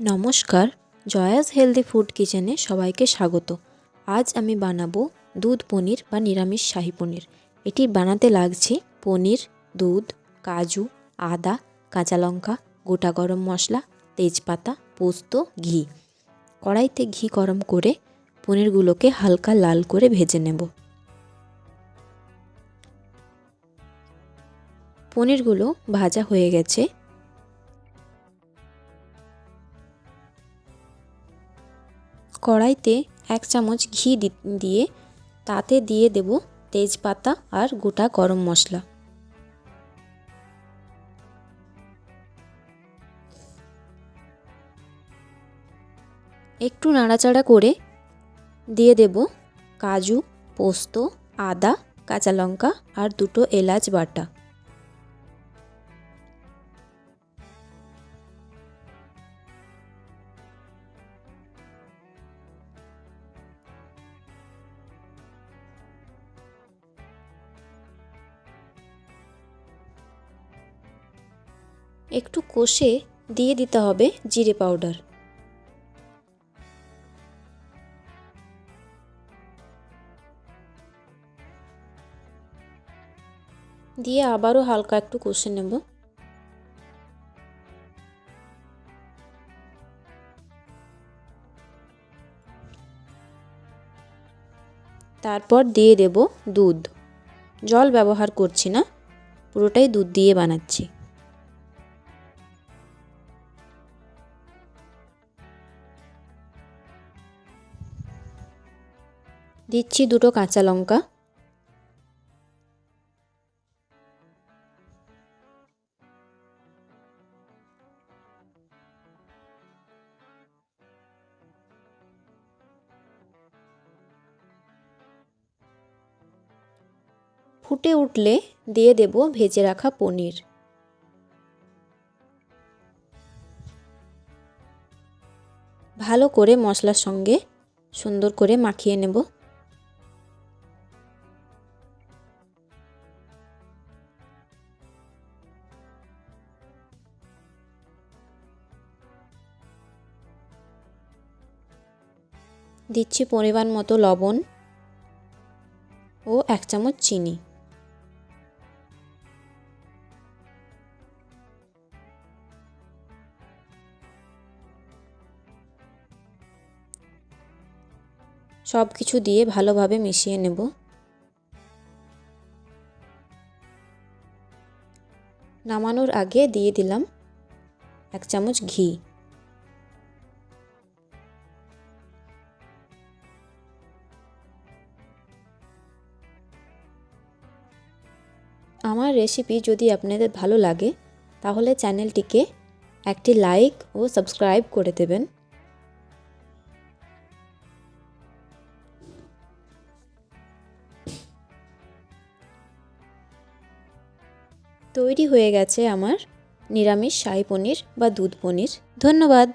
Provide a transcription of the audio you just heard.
নমস্কার, জয়াস healthy food কিচেনে সবাইকে স্বাগত। আজ আমি বানাবো দুধ, পনির বা নিরামিষ শাহি পনির। এটি বানাতে লাগছে পনির, দুধ, কাজু, আদা, কাঁচা লঙ্কা, গোটা গরম মশলা, তেজপাতা, পোস্ত, ঘি। কড়াইতে ঘি গরম করে পনিরগুলোকে হালকা লাল করে ভেজে নেব। পনিরগুলো ভাজা হয়ে গেছে। কড়াইতে এক চামচ ঘি দিয়ে তাতে দিয়ে দেব তেজপাতা আর গোটা গরম মশলা। একটু নাড়াচাড়া করে দিয়ে দেব কাজু, পোস্ত, আদা, কাঁচা লঙ্কা আর দুটো এলাচ বাটা। একটু কষে দিয়ে দিতে হবে জিরে পাউডার। দিয়ে আবারও হালকা একটু কষে নেব। তারপর দিয়ে দেব দুধ। জল ব্যবহার করছি না, পুরোটাই দুধ দিয়ে বানাচ্ছি। দিচ্ছি দুটো কাঁচা লঙ্কা। ফুটে উঠলে দিয়ে দেব ভেজে রাখা পনির। ভালো করে মশলার সঙ্গে সুন্দর করে মাখিয়ে নেব। দিচ্ছি পরিমাণ মতো লবণ ও এক চামচ চিনি। সব কিছু দিয়ে ভালোভাবে মিশিয়ে নেব। নামানোর আগে দিয়ে দিলাম এক চামচ ঘি। আমার রেসিপি যদি আপনাদের ভালো লাগে, তাহলে চ্যানেলটিকে একটি লাইক ও সাবস্ক্রাইব করে দেবেন। তৈরি হয়ে গেছে আমার নিরামিষ শাহী পনির বা দুধ পনির। ধন্যবাদ।